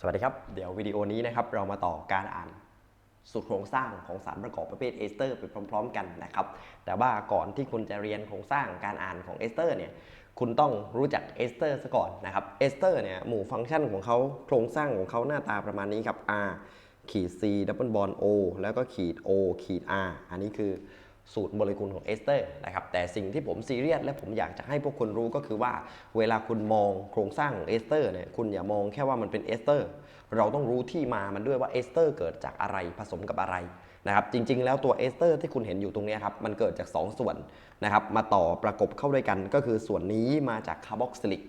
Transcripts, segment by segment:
สวัสดีครับ เดี๋ยววิดีโอนี้นะครับเรามาต่อการอ่านสูตรโครงสร้างของสารประกอบประเภทเอสเตอร์ไปพร้อม ๆ กันนะครับ แต่ว่าก่อนที่คุณจะเรียนโครงสร้างการอ่านของเอสเตอร์เนี่ยคุณต้องรู้จักเอสเตอร์ซะก่อนนะครับเอสเตอร์เนี่ยหมู่ฟังก์ชันของเขาโครงสร้างของเขาหน้าตาประมาณนี้ครับ r ขีด c ดับเบิลบอล o แล้วก็ขีด o ขีด r อันนี้คือ สูตรโมเลกุลของเอสเตอร์นะครับแต่สิ่งที่ผมซีเรียสและผมอยากจะให้พวกคุณรู้ก็คือว่า เวลาคุณมองโครงสร้างของเอสเตอร์เนี่ยคุณอย่ามองแค่ว่ามันเป็นเอสเตอร์เราต้องรู้ที่มามันด้วยว่าเอสเตอร์เกิดจากอะไรผสมกับอะไรนะครับจริงๆ แล้วตัวเอสเตอร์ที่คุณเห็นอยู่ตรงนี้ครับมันเกิดจาก 2 ส่วนนะครับมาต่อประกบเข้าด้วยกันก็คือส่วนนี้มาจากคาร์บอกซิลิก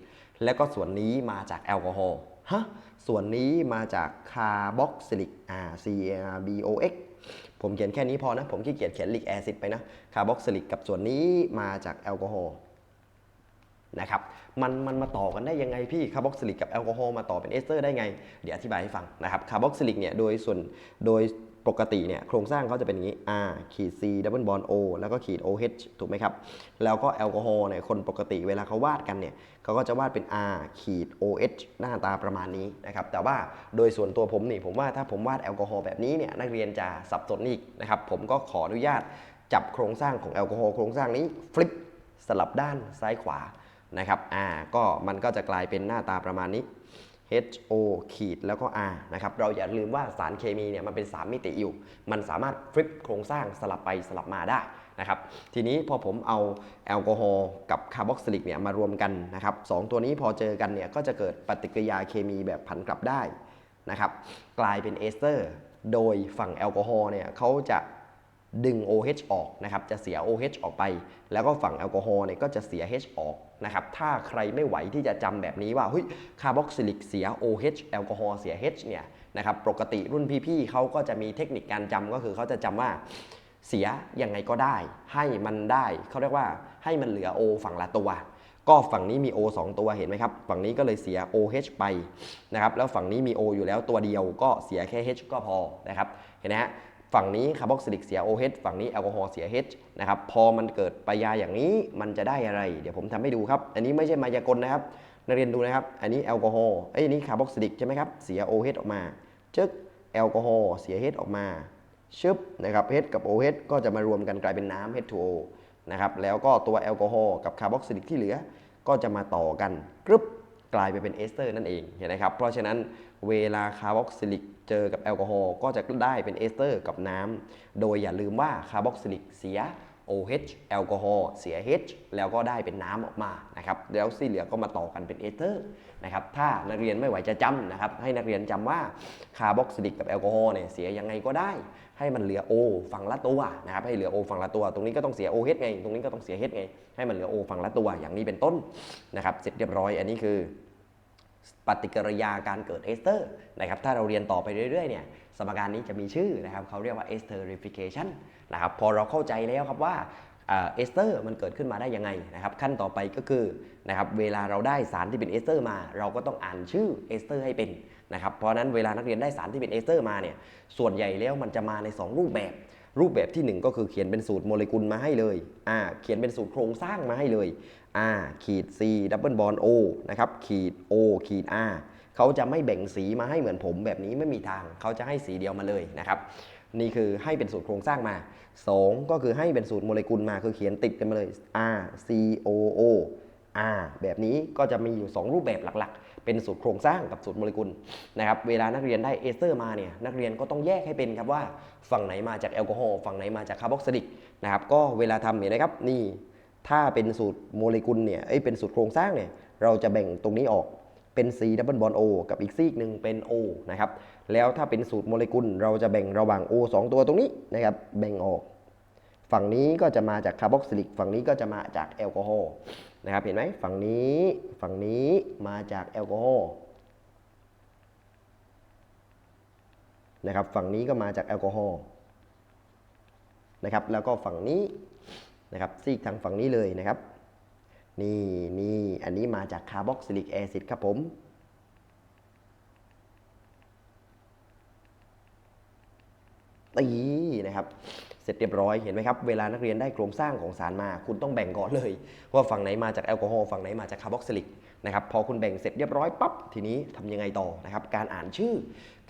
และก็ส่วนนี้มาจากแอลกอฮอล์ฮะส่วนนี้มาจากคาร์บอกซิลิกอ่า C A R B O X ผมเขียนแค่นี้พอนะ ผมขี้เกียจเขียนลิกแอซิดไปนะคาร์บอกซิลิกกับส่วนนี้มาจากแอลกอฮอล์นะครับมันมันมาต่อกันได้ยังไงพี่คาร์บอกซิลิกกับแอลกอฮอล์มาต่อเป็นเอสเตอร์ได้ไง เดี๋ยวอธิบายให้ฟังนะครับคาร์บอกซิลิกเนี่ยโดยส่วนโดย ปกติเนี่ยโครงสร้างเขาจะเป็นอย่างนี้ R ขีด C ดับเบิลบอล O แล้วก็ขีด OH ถูกไหมครับ แล้วก็แอลกอฮอล์เนี่ยคนปกติเวลาเขาวาดกันเนี่ยเขาก็จะวาดเป็น R ขีด OH หน้าตาประมาณนี้นะครับ แต่ว่าโดยส่วนตัวผมนี่ผมว่าถ้าผมวาดแอลกอฮอล์แบบนี้เนี่ยนักเรียนจะสับสนอีกนะครับ ผมก็ขออนุญาตจับโครงสร้างของแอลกอฮอล์โครงสร้างนี้ฟลิปสลับด้านซ้ายขวานะครับ อ่า ก็มันก็จะกลายเป็นหน้าตาประมาณนี้ H O ขีดแล้วก็ R นะครับเราอย่าลืมว่าสารเคมีเนี่ยมันเป็น 3 มิติอยู่ มันสามารถฟลิปโครงสร้างสลับไปสลับมาได้นะครับทีนี้พอผมเอาแอลกอฮอล์กับคาร์บอกซิลิกเนี่ยมารวมกันนะครับสองตัวนี้พอเจอกันเนี่ยก็จะเกิดปฏิกิริยาเคมีแบบผันกลับได้นะครับกลายเป็นเอสเตอร์ โดยฝั่งแอลกอฮอล์เนี่ยเขาจะ ดึง OH ออกนะครับ จะเสีย OH ออกไป แล้วก็ฝั่งแอลกอฮอล์เนี่ยก็จะเสีย H ออกนะครับ ถ้าใครไม่ไหวที่จะจำแบบนี้ว่าเฮ้ยคาร์บอกซิลิกเสีย OH แอลกอฮอล์เสีย H เนี่ยนะครับ ปกติรุ่นพี่ๆเขาก็จะมีเทคนิคการจำก็คือเขาจะจำว่าเสียยังไงก็ได้ ให้มันได้เขาเรียกว่าให้มันเหลือ O ฝั่งละตัว ก็ฝั่งนี้มี O 2 ตัวเห็นไหมครับ ฝั่งนี้ก็เลยเสีย OH ไปนะครับ แล้วฝั่งนี้มี O อยู่แล้วตัวเดียวก็เสียแค่ H ก็พอนะครับ เห็นไหมฮะ ฝั่งนี้คาร์บอกซิลิกเสีย OH ฝั่งนี้แอลกอฮอล์เสีย H นะครับ พอมันเกิดปยาอย่างนี้มันจะได้อะไร เดี๋ยวผมทำให้ดูครับ อันนี้ไม่ใช่มายากลนะครับ นักเรียนดูนะครับ อันนี้แอลกอฮอล์ไอ้นี่คาร์บอกซิลิกใช่ไหมครับ เสีย OH ออกมาชึกแอลกอฮอล์เสีย H ออกมาชึบนะครับ H กับ OH ก็จะมารวมกันกลายเป็นน้ำ H2O นะครับ แล้วก็ตัวแอลกอฮอล์กับคาร์บอกซิลิกที่เหลือ ก็จะมาต่อกันกรึบกลายไปเป็นเอสเตอร์นั่นเองเห็นไหมครับ เพราะฉะนั้น เวลาคาร์บอกซิลิกเจอกับแอลกอฮอล์ก็จะได้เป็นเอสเตอร์กับน้ำ โดยอย่าลืมว่าคาร์บอกซิลิกเสีย OH แอลกอฮอล์เสีย H แล้วก็ได้เป็นน้ำออกมานะครับแล้วที่เหลือก็มาต่อกันเป็นเอสเตอร์นะครับถ้านักเรียนไม่ไหวจะจำนะครับให้นักเรียนจำว่าคาร์บอกซิลิกกับแอลกอฮอล์เนี่ยเสียยังไงก็ได้ ให้มันเหลือ O ฝั่งละตัวนะครับให้เหลือ O ฝั่งละตัว ตรงนี้ก็ต้องเสีย OH ไงตรงนี้ก็ต้องเสีย H ไงให้มันเหลือ O ฝั่งละตัวอย่างนี้เป็นต้นนะครับเสร็จเรียบร้อยอันนี้คือ ปฏิกิริยาการเกิดเอสเตอร์นะครับถ้าเราเรียนต่อไปเรื่อยๆเนี่ยสมการนี้จะมีชื่อนะครับเขาเรียกว่า esterification นะครับพอเราเข้าใจแล้วครับว่าเอสเตอร์มันเกิดขึ้นมาได้ยังไงนะครับขั้นต่อไปก็คือนะครับเวลาเราได้สารที่เป็นเอสเตอร์มา เราก็ต้องอ่านชื่อเอสเตอร์ให้เป็นนะครับเพราะฉะนั้นเวลานักเรียนได้สารที่เป็นเอสเตอร์มาเนี่ยส่วนใหญ่แล้วมันจะมาใน 2 รูปแบบ รูปแบบที่ 1 ก็คือเขียนเป็นสูตรโมเลกุลมาให้เลยอ่าเขียนเป็นสูตรโครงสร้างมาให้เลย R ขีด C ดับเบิลบอล O นะครับขีด O ขีด R เขาจะไม่แบ่งสีมาให้เหมือนผมแบบนี้ไม่มีทาง เขาจะให้สีเดียวมาเลยนะครับ นี่คือให้เป็นสูตรโครงสร้างมา 2 ก็คือให้เป็นสูตรโมเลกุลมาคือเขียนติดกันมาเลย R C O O R แบบนี้ก็จะมีอยู่ 2 รูปแบบหลักๆ เป็นสูตรโครงสร้างกับสูตรโมเลกุลนะครับ เวลานักเรียนได้เอสเตอร์มาเนี่ย นักเรียนก็ต้องแยกให้เป็นครับว่า ฝั่งไหนมาจากแอลกอฮอล์ ฝั่งไหนมาจากคาร์บอกซิลิกนะครับ ก็เวลาทำเนี่ยนะครับ นี่ ถ้าเป็นสูตรโมเลกุลเนี่ยเอ้ยเป็นสูตรโครงสร้างเนี่ยเราจะแบ่งตรงนี้ออกเป็น C ดับเบิลบอล O กับอีกซีกหนึ่งเป็น O นะครับแล้วถ้าเป็นสูตรโมเลกุล เราจะแบ่งระหว่าง O 2 ตัวตรงนี้นะครับแบ่งออก ฝั่งนี้ก็จะมาจากคาร์บอกซิลิกฝั่งนี้ก็จะมาจากแอลกอฮอล์นะครับเห็นไหมฝั่งนี้ฝั่งนี้มาจากแอลกอฮอล์นะครับฝั่งนี้ก็มาจากแอลกอฮอล์นะครับแล้วก็ฝั่งนี้ นะครับซีกทางฝั่งนี้เลยนะครับ นี่นี่อันนี้มาจากคาร์บอกซิลิกแอซิดครับผมตีนะครับ เสร็จเรียบร้อยเห็นไหมครับ เวลานักเรียนได้โครงสร้างของสารมา คุณต้องแบ่งก่อนเลย ว่าฝั่งไหนมาจากแอลกอฮอล์ฝั่งไหนมาจากคาร์บอกซิลิกนะครับพอคุณแบ่งเสร็จเรียบร้อยปั๊บทีนี้ทำยังไงต่อนะครับ การอ่านชื่อ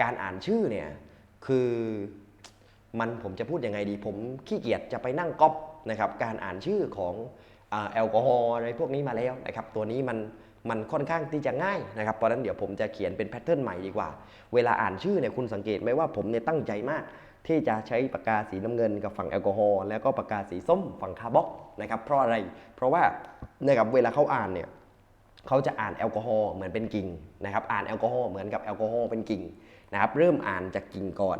การอ่านชื่อเนี่ยคือมันผมจะพูดยังไงดี ผมขี้เกียจจะไปนั่งก๊อป นะครับการอ่านชื่อของอแอลกอฮอล์อะไรพวกนี้มาแล้วนะครับตัวนี้มันมันค่อนข้างที่จะง่ายนะครับเพราะนั้นเดี๋ยวผมจะเขียนเป็นแพทเทิร์นใหม่ดีกว่า เวลาอ่านชื่อเนี่ยคุณสังเกตไหมว่าผมเนี่ยตั้งใจมากที่จะใช้ปากกาสีน้ำเงินกับฝั่งแอลกอฮอล์แล้วก็ปากกาสีส้มฝั่งคาร์บอกนะครับเพราะอะไร เพราะว่านะครับเวลาเขาอ่านเนี่ยเขาจะอ่านแอลกอฮอล์เหมือนเป็นกิ่งนะครับอ่านแอลกอฮอล์เหมือนกับแอลกอฮอล์เป็นกิ่งนะครับเริ่มอ่านจากกิ่งก่อน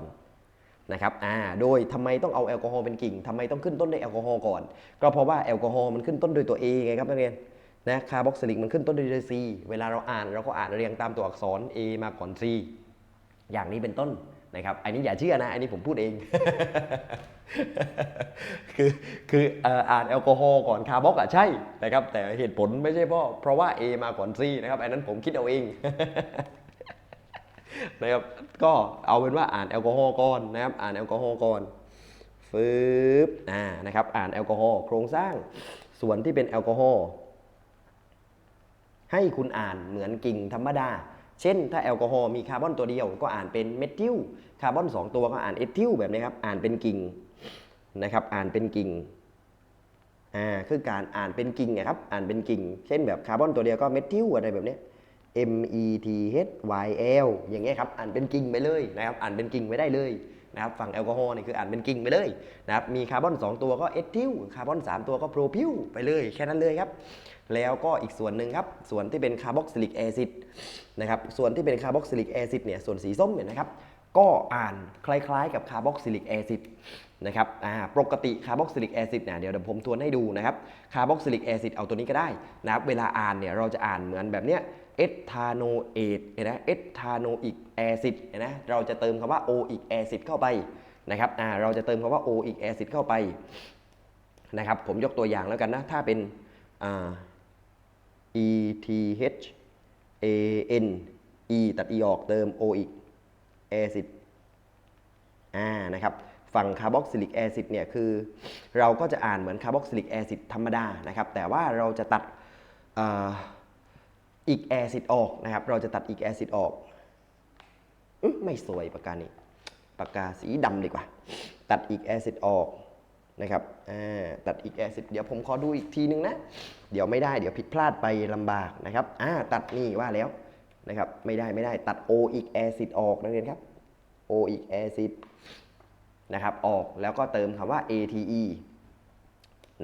นะครับอ่าโดยทำไมต้องเอาแอลกอฮอล์เป็นกิ่งทำไมต้องขึ้นต้นด้วยแอลกอฮอล์ก่อน ก็เพราะว่าแอลกอฮอล์มันขึ้นต้นด้วยตัว A ไงครับนักเรียนนะคาร์บอกซิลิกมันขึ้นต้นด้วยตัว C เวลาเราอ่านเราก็อ่านเรียงตามตัวอักษร A มาก่อน C อย่างนี้เป็นต้นนะครับ อันนี้อย่าเชื่อนะ อันนี้ผมพูดเอง คือคืออ่ออ่านแอลกอฮอล์ก่อนคาร์บอกอะใช่นะครับ แต่เหตุผลไม่ใช่เพราะเพราะว่า A มาก่อน C นะครับ อันนั้นผมคิดเอาเอง นะครับก็เอาเป็นว่าอ่านแอลกอฮอล์ก่อนนะครับอ่านแอลกอฮอล์ก่อนฟืบอ่านะครับอ่านแอลกอฮอล์โครงสร้างส่วนที่เป็นแอลกอฮอล์ให้คุณอ่านเหมือนกิ่งธรรมดา เช่น ถ้าแอลกอฮอล์มีคาร์บอนตัวเดียว ก็อ่านเป็นเมทิลคาร์บอน 2 ตัวก็อ่านเอทิลแบบนี้ครับอ่านเป็นกิ่งนะครับอ่านเป็นกิ่งอ่าคือการอ่านเป็นกิ่งนะครับอ่านเป็นกิ่ง เช่นแบบคาร์บอนตัวเดียวก็เมทิลอะไรแบบนี้ M E T H Y L อย่างเงี้ยครับอ่านเป็นกิ่งไปเลยนะครับอ่านเป็นกิ่งไปได้เลยนะครับฝั่งแอลกอฮอล์นี่คืออ่านเป็นกิ่งไปเลยนะครับมีคาร์บอน 2 ตัวก็เอทิลคาร์บอน 3 ตัวก็โพรพิลไปเลยแค่นั้นเลยครับ แล้วก็อีกส่วนหนึ่งครับ ส่วนที่เป็นคาร์บอกซิลิกแอซิดนะครับส่วนที่เป็นคาร์บอกซิลิกแอซิดเนี่ยส่วนสีส้มเนี่ยนะครับก็อ่านคล้ายๆ กับคาร์บอกซิลิกแอซิดนะครับอ่าปกติคาร์บอกซิลิกแอซิดเนี่ยเดี๋ยวเดี๋ยวผมทวนให้ดูนะครับคาร์บอกซิลิกแอซิดเอาตัวนี้ก็ได้นะครับเวลาอ่านเนี่ยเราจะอ่านเหมือนแบบเนี้ย เอทาโนเอทเห็นไหมเอทาโนอิกแอซิดเห็นไหมเราจะเติมคำว่าโออิกแอซิดเข้าไปนะครับอ่าเราจะเติมคำว่าโออิกแอซิดเข้าไปนะครับผมยกตัวอย่างแล้วกันนะถ้าเป็นอ่า E T H A N E ตัด E ออกเติม O อีก acid อ่านะครับฝั่งคาร์บอกซิลิกแอซิดเนี่ยคือเราก็จะอ่านเหมือนคาร์บอกซิลิกแอซิดธรรมดานะครับแต่ว่าเราจะตัดอ่า อีกแอซิดออกนะครับ เราจะตัดอีกแอซิดออกอไม่สวยปากกานี้ปากกาสีดำดีกว่า ตัดอีกแอซิดออกนะครับตัดอีกแอซิดเดี๋ยวผมขอดูอีกทีนึงนะ เดี๋ยวไม่ได้เดี๋ยวผิดพลาดไปลำบากนะครับอ่าตัดนี่ว่าแล้วนะครับ ไม่ได้ไม่ได้ตัดโออีกแอซิดออกนักเรียนครับโออีกแอซิดนะครับออกแล้วก็เติมคำว่า ATE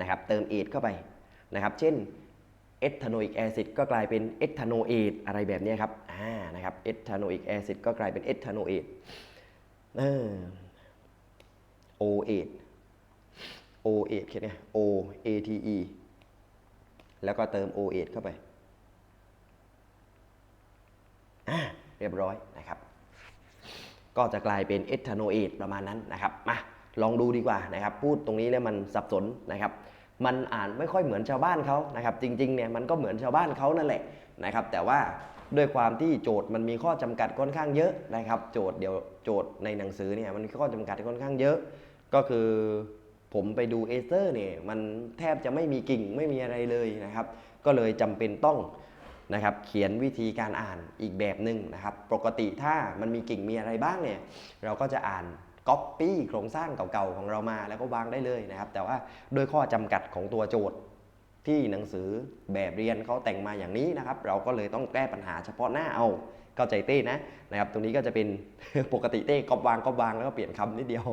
นะครับเติมเอทเข้าไปนะครับ เช่น เอทาโนอิกแอซิดก็กลายเป็นเอทาโนเอทอะไรแบบนี้ครับอ่านะครับเอทาโนอิกแอซิดก็กลายเป็นเอทานเอทเออโอเอทโอเอทแค่นี้ O A T E แล้วก็เติม O8 เข้าไปอ่าเรียบร้อยนะครับ ก็จะกลายเป็นเอทานอเอทประมาณนั้นนะครับมาลองดูดีกว่านะครับ พูดตรงนี้แล้วมันสับสนนะครับ มันอ่านไม่ค่อยเหมือนชาวบ้านเขานะครับ จริงๆเนี่ยมันก็เหมือนชาวบ้านเขานั่นแหละนะครับ แต่ว่าด้วยความที่โจทย์มันมีข้อจำกัดค่อนข้างเยอะนะครับ โจทย์เดี๋ยวโจทย์ในหนังสือเนี่ยมันมีข้อจำกัดค่อนข้างเยอะ ก็คือผมไปดูเอเซอร์เนี่ยมันแทบจะไม่มีกิ่งไม่มีอะไรเลยนะครับ ก็เลยจำเป็นต้องนะครับเขียนวิธีการอ่านอีกแบบหนึ่งนะครับ ปกติถ้ามันมีกิ่งมีอะไรบ้างเนี่ยเราก็จะอ่าน ก๊อปปี้โครงสร้างเก่าๆของเรามาแล้วก็วางได้เลยนะครับ แต่ว่าด้วยข้อจำกัดของตัวโจทย์ ที่หนังสือแบบเรียนเขาแต่งมาอย่างนี้นะครับ เราก็เลยต้องแก้ปัญหาเฉพาะหน้าเอาเข้าใจเต้นะนะครับ ตรงนี้ก็จะเป็นปกติเต้ก๊อปวางก๊อปวางแล้วก็เปลี่ยนคำนิดเดียว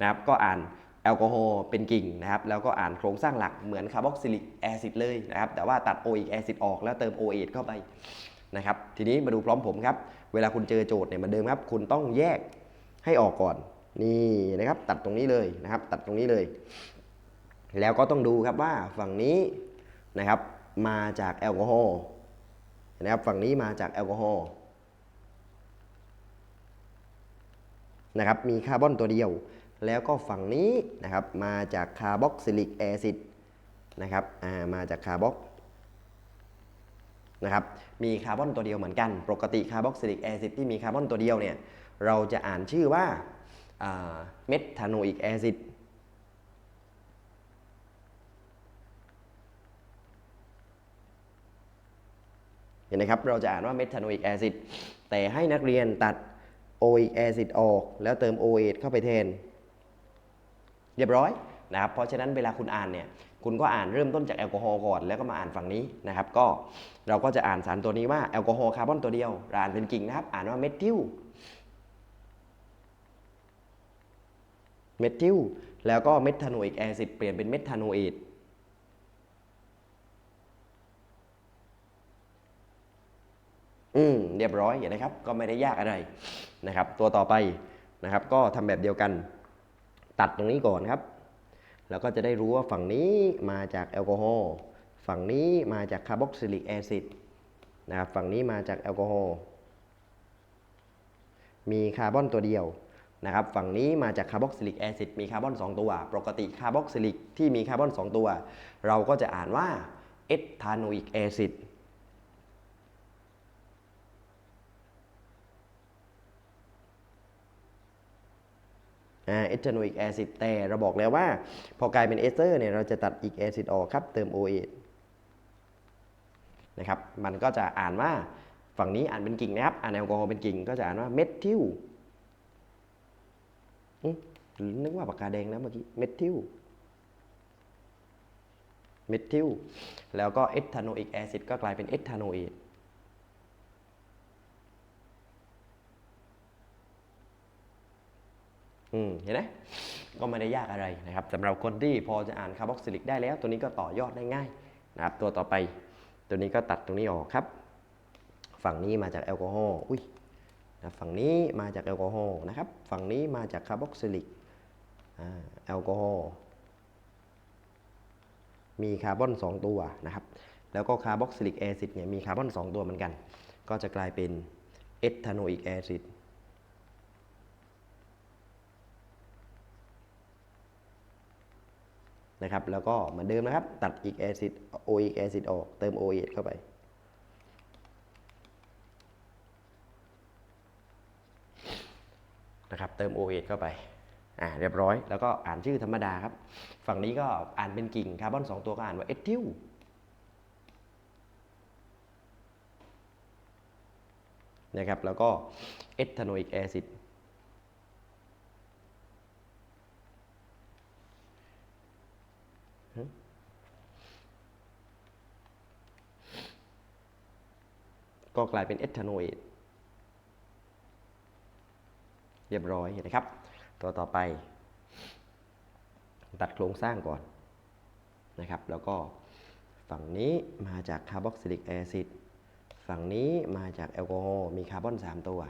นะครับ ก็อ่านแอลกอฮอล์เป็นกิ่งนะครับแล้วก็อ่านโครงสร้างหลักเหมือนคาร์บอกซิลิกแอซิดเลยนะครับแต่ว่าตัดโออีกแอซิดออกแล้วเติมโอเอทเข้าไปนะครับทีนี้มาดูพร้อมผมครับ เวลาคุณเจอโจทย์เนี่ยเหมือนเดิมครับ คุณต้องแยกให้ออกก่อน นี่นะครับตัดตรงนี้เลยนะครับ ตัดตรงนี้เลย แล้วก็ต้องดูครับว่าฝั่งนี้นะครับมาจากแอลกอฮอล์นะครับฝั่งนี้มาจากแอลกอฮอล์นะครับมีคาร์บอนตัวเดียว แล้วก็ฝั่งนี้นะครับมาจากคาร์บอกซิลิกแอซิดนะครับอ่ามาจากคาร์บอกนะครับมีคาร์บอนตัวเดียวเหมือนกัน ปกติคาร์บอกซิลิกแอซิดที่มีคาร์บอนตัวเดียวเนี่ยเราจะอ่านชื่อว่า เมทาโนอิกแอซิดเห็นไหมครับ เราจะอ่านว่าเมทาโนอิกแอซิดแต่ให้นักเรียนตัดโออิกแอซิดออก แล้วเติมโอเอเข้าไปแทน เรียบร้อยนะครับ เพราะฉะนั้นเวลาคุณอ่านเนี่ย คุณก็อ่านเริ่มต้นจากแอลกอฮอล์ก่อน แล้วก็มาอ่านฝั่งนี้นะครับ ก็เราก็จะอ่านสารตัวนี้ว่าแอลกอฮอล์คาร์บอนตัวเดียวเราอ่านเป็นกิ่งนะครับ อ่านว่าเมทิล เมทิลแล้วก็เมทาโนอิกแอซิดเปลี่ยนเป็นเมทาโนเอทอืมเรียบร้อยเห็นไหมครับ ก็ไม่ได้ยากอะไรนะครับ ตัวต่อไปนะครับ ก็ทำแบบเดียวกัน ตัดตรงนี้ก่อนครับ แล้วก็จะได้รู้ว่าฝั่งนี้มาจากแอลกอฮอล์ฝั่งนี้มาจากคาร์บอกซิลิกแอซิดนะครับฝั่งนี้มาจากแอลกอฮอล์มีคาร์บอนตัวเดียว นะครับฝั่งนี้มาจากคาร์บอกซิลิกแอซิดมีคาร์บอน 2 ตัว ปกติคาร์บอกซิลิกที่มีคาร์บอน 2 ตัว เราก็จะอ่านว่าเอทาโนอิกแอซิดเอทานอิกแอซิดแต่เราบอกแล้วว่า พอกลายเป็นเอสเตอร์เนี่ยเราจะตัดอีกแอซิดออกครับ เติม OA นะครับมันก็จะอ่านว่าฝั่งนี้อ่านเป็นกิ่งนะครับ อ่านแอลกอฮอล์เป็นกิ่งก็จะอ่านว่าเมทิล นึกว่าปากกาแดงนะเมื่อกี้ เมทิล เมทิล แล้วก็เอทานอิกแอซิดก็กลายเป็นเอทานอเอทอืมเห็นไหมก็ไม่ได้ยากอะไรนะครับสำหรับคนที่พอจะอ่านคาร์บอกซิลิกได้แล้ว ตัวนี้ก็ต่อยอดได้ง่ายนะครับ ตัวต่อไป ตัวนี้ก็ตัดตรงนี้ออกครับ ฝั่งนี้มาจากแอลกอฮอล์อุ้ย นะฝั่งนี้มาจากแอลกอฮอล์นะครับ ฝั่งนี้มาจากคาร์บอกซิลิกแอลกอฮอล์มีคาร์บอน 2 ตัวนะครับ แล้วก็คาร์บอกซิลิกแอซิดเนี่ยมีคาร์บอน 2 ตัวเหมือนกัน ก็จะกลายเป็นเอทาโนอิกแอซิดนะครับ แล้วก็เหมือนเดิมนะครับ ตัดอีกแอซิดโออีกแอซิดออก เติมโอเอเข้าไป นะครับเติมโอเอเข้าไปอ่าเรียบร้อย แล้วก็อ่านชื่อธรรมดาครับ ฝั่งนี้ก็อ่านเป็นกิ่งคาร์บอน 2 ตัวก็อ่านว่าเอทิลนะครับแล้วก็เอทานอิกแอซิดก็กลายเป็นเอทานโนเอท เรียบร้อยนไหมครับ ตัวต่อไป ตัดโครงสร้างก่อนนะครับ แล้วก็ฝั่งนี้มาจากคาร์บอกซิลิกแอซิดฝั่งนี้มาจากแอลกอฮอล์มีคาร์บอน 3 ตัว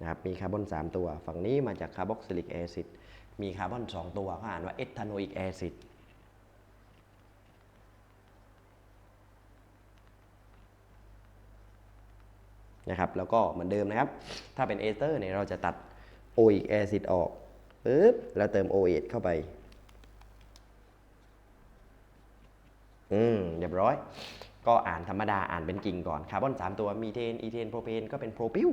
นะครับมีคาร์บอน 3 ตัว ฝั่งนี้มาจากคาร์บอกซิลิกแอซิดมีคาร์บอน 2 ตัวก็อ่านว่าเอทานโนอิกแอซิด นะครับแล้วก็เหมือนเดิมนะครับ ถ้าเป็นเอสเตอร์เนี่ยเราจะตัดโออิกแอซิดออกปึ๊บแล้วเติมโอเอทเข้าไป อืมเรียบร้อย ก็อ่านธรรมดาอ่านเป็นกิ่งก่อนคาร์บอน 3 ตัวมีเทนอีเทนโพรเพนก็เป็นโพรพิว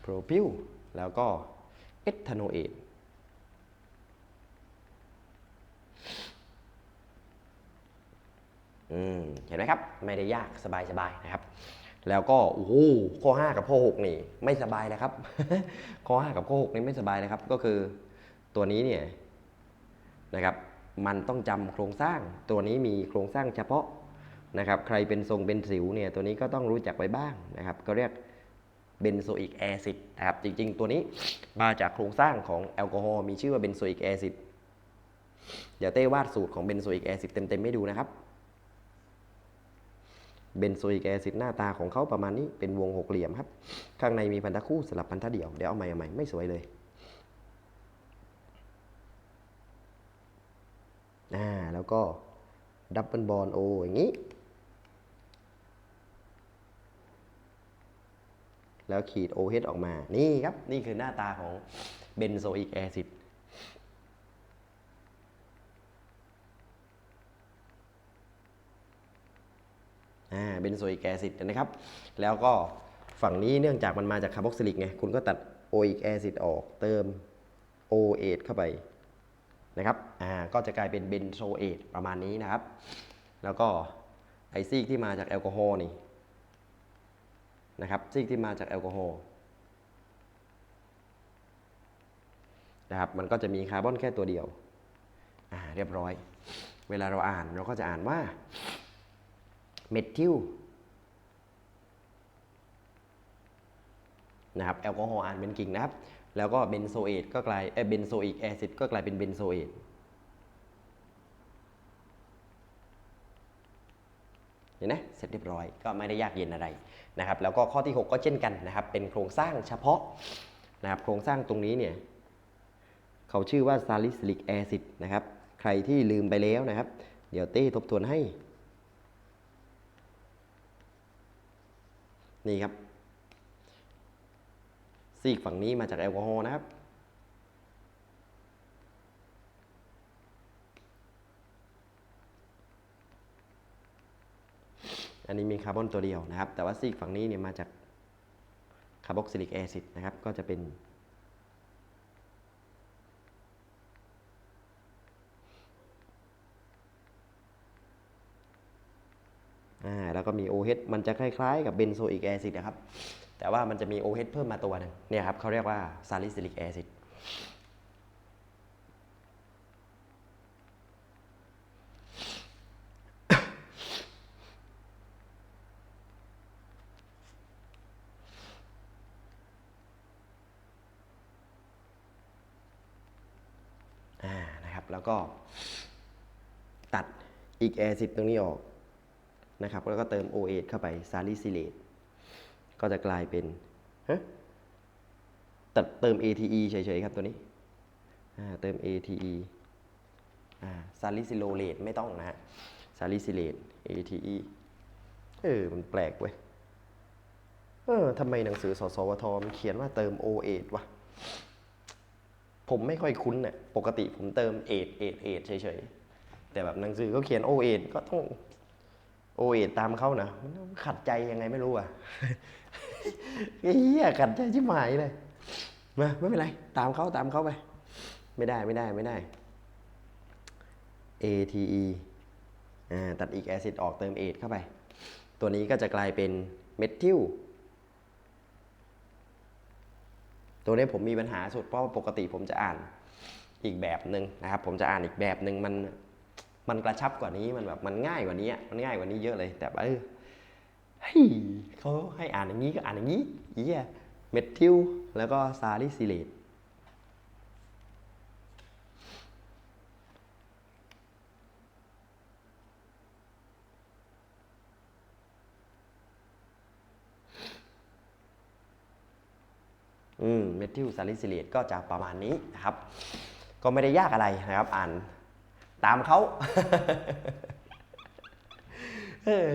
โพรพิวแล้วก็เอทานโนเอท อืม เห็นไหมครับ ไม่ได้ยากสบายๆนะครับ แล้วก็โอ้โหข้อ 5 กับข้อ 6 นี่ไม่สบายนะครับ ข้อ 5 กับข้อ 6 นี่ไม่สบายนะครับ ก็คือตัวนี้เนี่ยนะครับ มันต้องจำโครงสร้าง ตัวนี้มีโครงสร้างเฉพาะนะครับ ใครเป็นทรงเป็นสิวเนี่ยตัวนี้ก็ต้องรู้จักไว้บ้างนะครับ ก็เรียกเบนโซอิกแอซิดนะครับ จริง ๆ ตัวนี้มาจากโครงสร้างของแอลกอฮอล์มีชื่อว่าเบนโซอิกแอซิดเดี๋ยวเต้วาดสูตรของเบนโซอิกแอซิดเต็มๆให้ดูนะครับ เบนโซอิกแอซิดหน้าตาของเขาประมาณนี้เป็นวงหกเหลี่ยมครับ ข้างในมีพันธะคู่สลับพันธะเดี่ยว เดี๋ยวเอาใหม่เอาใหม่ไม่สวยเลยอ่าแล้วก็ดับเบิลบอลโออย่างนี้ แล้วขีด OH ออกมา นี่ครับ นี่คือหน้าตาของเบนโซอิกแอซิด อ่าเบนโซอิกแอซิดนะครับ แล้วก็ฝั่งนี้เนื่องจากมันมาจากคาร์บอกซิลิกไง คุณก็ตัดโออิกแอซิดออกเติมโอเอทเข้าไปนะครับ อ่า ก็จะกลายเป็นเบนโซเอทประมาณนี้นะครับ แล้วก็ไอซีกที่มาจากแอลกอฮอล์นี่นะครับ ซีกที่มาจากแอลกอฮอล์นะครับ มันก็จะมีคาร์บอนแค่ตัวเดียว อ่า เรียบร้อย เวลาเราอ่านเราก็จะอ่านว่า เมทิลนะครับแอลกอฮอล์อ่านเป็นกิ่งนะครับ แล้วก็เบนโซเอตก็กลายเอเบนโซอิกแอซิดก็กลายเป็นเบนโซเอตเห็นไหมเสร็จเรียบร้อยก็ไม่ได้ยากเย็นอะไรนะครับ แล้วก็ข้อที่ 6 ก็เช่นกันนะครับ เป็นโครงสร้างเฉพาะนะครับ โครงสร้างตรงนี้เนี่ยเขาชื่อว่า salicylic acid นะครับ ใครที่ลืมไปแล้วนะครับ เดี๋ยวเต้ทบทวนให้ นี่ครับ ซีกฝั่งนี้มาจากแอลกอฮอล์นะครับ อันนี้มีคาร์บอนตัวเดียวนะครับ แต่ว่าซีกฝั่งนี้เนี่ยมาจากคาร์บอกซิลิกแอซิดนะครับ ก็จะเป็น อ่า แล้วก็มี OH มันจะคล้ายๆกับเบนโซอิกแอซิดนะครับ แต่ว่ามันจะมี OH เพิ่มมาตัวหนึ่งเนี่ยครับเขาเรียกว่าซาลิซิลิกแอซิดนะครับแล้วก็ตัดอีกแอซิดตรงนี้ออก นะครับแล้วก็เติม OH เข้าไปซาลิซิเลตก็จะกลายเป็นฮะตัดเติม ATE เฉยๆครับตัวนี้เติม ATE อ่าซาลิซิโลเลตไม่ต้องนะฮะซาลิซิเลต ATE เออ มันแปลกเว้ย เออทำไมหนังสือสสวทมันเขียนว่าเติม OH วะ ผมไม่ค่อยคุ้นเนี่ยปกติผมเติมเอทเอทเอทเฉยๆ แต่แบบหนังสือเขาเขียน OH ก็ต้อง โอเอตามเขานะมันขัดใจยังไงไม่รู้อะไอ้เหี้ยขัดใจชิบหายเลยมาไม่เป็นไร ตามเขาตามเขาไป ไม่ได้ไม่ได้ไม่ได้ ATE อ่าตัดอีกแอซิดออกเติมเอทเข้าไป ตัวนี้ก็จะกลายเป็นเมทิลตัวนี้ผมมีปัญหาสุดเพราะปกติผมจะอ่านอีกแบบหนึ่งนะครับ ผมจะอ่านอีกแบบหนึ่งมัน มันกระชับกว่านี้มันแบบมันง่ายกว่านี้มันง่ายกว่านี้เยอะเลย แต่เออเฮ้ยเขาให้อ่านอย่างนี้ก็อ่านอย่างนี้อีเหี้ยเมทิลแล้วก็ซาลิซิเลตอืมเมทิลซาลิซิเลตก็จะประมาณนี้นะครับ ก็ไม่ได้ยากอะไรนะครับ อ่าน ตามเขา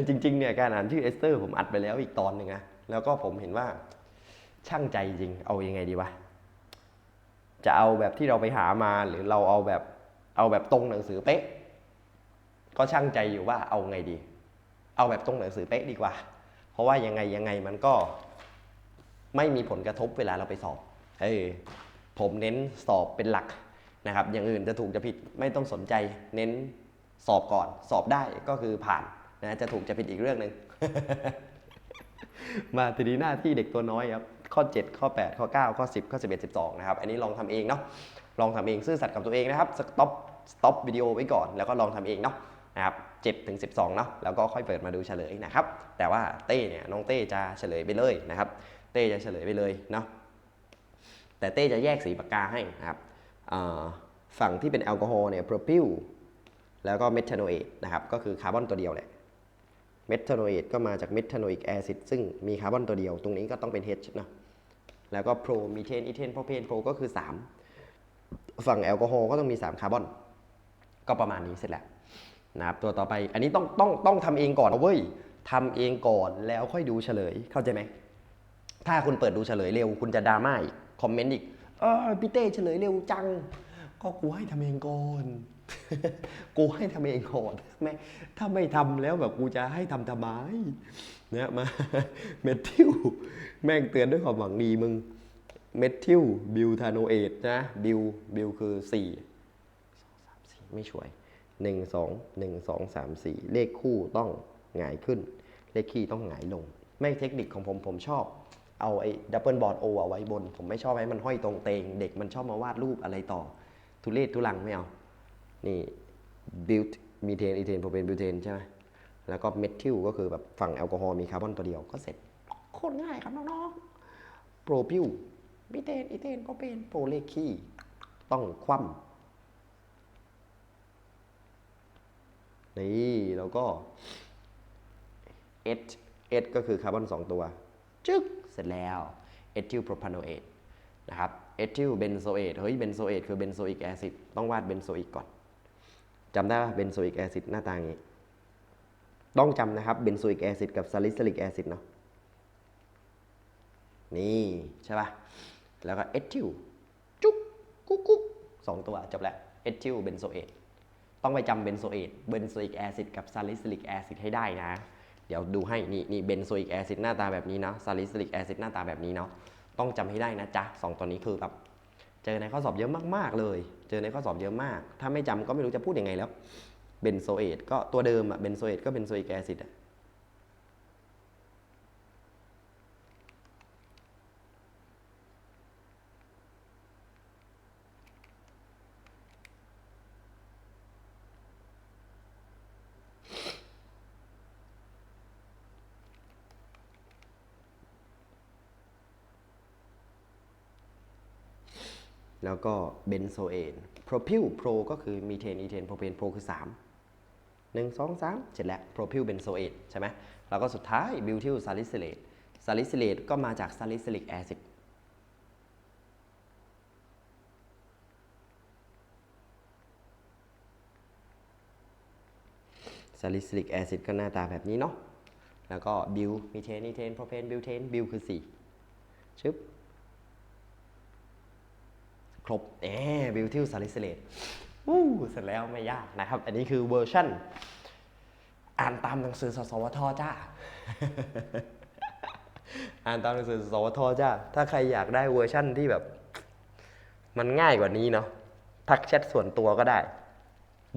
จริงๆเนี่ยการอ่านชื่อเอสเตอร์ผมอัดไปแล้วอีกตอนหนึ่งนะแล้วก็ผมเห็นว่าช่างใจจริง เอายังไงดีวะ จะเอาแบบที่เราไปหามาหรือเราเอาแบบเอาแบบตรงหนังสือเป๊ะ ก็ช่างใจอยู่ว่าเอาไงดี เอาแบบตรงหนังสือเป๊ะดีกว่า เพราะว่ายังไงยังไงมันก็ไม่มีผลกระทบเวลาเราไปสอบ เออผมเน้นสอบเป็นหลัก นะครับอย่างอื่นจะถูกจะผิดไม่ต้องสนใจเน้นสอบก่อน สอบได้ก็คือผ่านนะจะถูกจะผิดอีกเรื่องหนึ่งมาทีนี้หน้าที่เด็กตัวน้อยครับข้อ 7 ข้อ 8 ข้อ 9 ข้อ 10 ข้อ 11 12 นะครับ อันนี้ลองทำเองเนาะลองทำเองซื่อสัตย์กับตัวเองนะครับสต็อปสต็อปวิดีโอไว้ก่อนแล้วก็ลองทำเองเนาะนะครับ7ถึง 12เนาะแล้วก็ค่อยเปิดมาดูเฉลยนะครับ แต่ว่าเต้เนี่ยน้องเต้จะเฉลยไปเลยนะครับ เต้จะเฉลยไปเลยเนาะแต่เต้จะแยกสีปากกาให้นะครับ ฝั่งที่เป็นแอลกอฮอล์เนี่ยโพรพิลแล้วก็เมทานอเอทนะครับ ก็คือคาร์บอนตัวเดียวแหละเมทานอเอทก็มาจากเมทานออิกแอซิดซึ่งมีคาร์บอนตัวเดียว ตรงนี้ก็ต้องเป็น H นะแล้วก็โพรมีเทนอีเทนโพรเพนโพรก็คือ 3 ฝั่งแอลกอฮอล์ก็ต้องมี 3 คาร์บอน ก็ประมาณนี้เสร็จแล้วนะครับตัวต่อไปอันนี้ต้องต้องต้องทำเองก่อนเอาเว้ยทำเองก่อนแล้วค่อยดูเฉลยเข้าใจไหมถ้าคุณเปิดดูเฉลยเร็ว คุณจะดราม่าอีกคอมเมนต์อีก เออพี่เต้เฉลยเร็วจัง ก็กูให้ทำเองก่อนกูให้ทำเองก่อนไม่ถ้าไม่ทำแล้วแบบกูจะให้ทำทำไมเนี่ยมาเมทิลแม่งเตือนด้วยความหวังดีมึงเมทิลบิวทาโนเอตนะบิวบิวคือ4 2 3 4ไม่ช่วย1 2 1 2 3 4เลขคู่ต้องหงายขึ้น เลขคี่ต้องหงายลงไม่เทคนิคของผมผมชอบ เอาไอ้ดับเบิลบอร์ดโอไว้บน ผมไม่ชอบให้มันห้อยตรงเตง เด็กมันชอบมาวาดรูปอะไรต่อ ทุเรศทุลังไม่เอา นี่บิวต์มีเทนอีเทนโปรเพนบิวเทนใช่ไหมแล้วก็เมทิลก็คือแบบฝั่งแอลกอฮอล์มีคาร์บอนตัวเดียวก็เสร็จ โคตรง่ายครับน้องๆโปรพิวมีเทนอีเทนโปรเพนโปรเลคีต้องคว่ำนี่แล้วก็ H H ก็คือคาร์บอน2ตัวจึ๊ก สร็จแล้วเอทิลโพรพานโนเอทนะครับเอทิลเบนโซเอทเฮ้ยเบนโซเอทคือเบนโซอิกแอซิดต้องวาดเบนโซอิกก่อนจำได้ป่ะเบนโซอิกแอซิดหน้าตาอย่างนี้ ต้องจำนะครับเบนโซอิกแอซิดกับซาลิซิลิกแอซิดเนาะนี่ใช่ป่ะ แล้วก็เอทิลจุ๊กกุ๊กกุ๊กสองตัวจบแล้วเอทิลเบนโซเอทต้องไปจำเบนโซเอทเบนโซอิกแอซิดกับซาลิซิลิกแอซิดให้ได้นะ เดี๋ยวดูให้นี่นี่เบนโซอิกแอซิดหน้าตาแบบนี้นะซาลิซิลิกแอซิดหน้าตาแบบนี้เนาะต้องจำให้ได้นะจ๊ะสองตัวนี้คือแบบเจอในข้อสอบเยอะมากๆเลย เจอในข้อสอบเยอะมาก ถ้าไม่จำก็ไม่รู้จะพูดยังไงแล้วเบนโซเอตก็ตัวเดิมอะเบนโซเอตก็เบนโซอิกแอซิดอะ แล้วก็เบนโซเอนโพรพิลโปรก็คือมีเทนอีเทนโพรเพนโปรคือ 3 1 2 3 เสร็จแล้วโพรพิลเบนโซเอนใช่ไหมแล้วก็สุดท้ายบิวทิลซาลิซิเลตซาลิซิเลตก็มาจากซาลิซิลิกแอซิดซาลิซิลิกแอซิดก็หน้าตาแบบนี้เนาะแล้วก็บิวมีเทนอีเทนโพรเพนบิวเทนบิวคือ 4ชึบ ครบแอบบิวทิลซาลิซิเลตวู้เสร็จแล้วไม่ยากนะครับ อันนี้คือเวอร์ชั่น อ่านตามหนังสือสสวทจ้า อ่านตามหนังสือสสวทจ้า ถ้าใครอยากได้เวอร์ชั่นที่แบบ มันง่ายกว่านี้เนาะทักแชทส่วนตัวก็ได้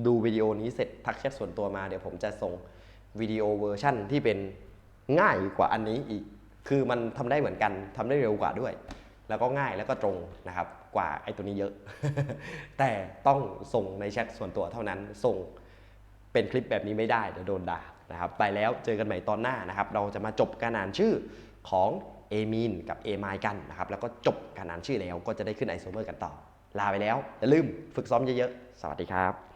ดูวิดีโอนี้เสร็จทักแชทส่วนตัวมาเดี๋ยวผมจะส่งวิดีโอเวอร์ชั่นที่เป็นง่ายกว่าอันนี้อีก คือมันทำได้เหมือนกันทำได้เร็วกว่าด้วย แล้วก็ง่ายแล้วก็ตรงนะครับ กว่าไอ้ตัวนี้เยอะ แต่ต้องส่งในแชทส่วนตัวเท่านั้น ส่งเป็นคลิปแบบนี้ไม่ได้เดี๋ยวโดนด่านะครับไปแล้วเจอกันใหม่ตอนหน้านะครับ เราจะมาจบการอ่านชื่อของเอมีนกับเอมายกันนะครับ แล้วก็จบการอ่านชื่อแล้วก็จะได้ขึ้นไอโซเมอร์กันต่อ ลาไปแล้วอย่าลืมฝึกซ้อมเยอะๆ สวัสดีครับ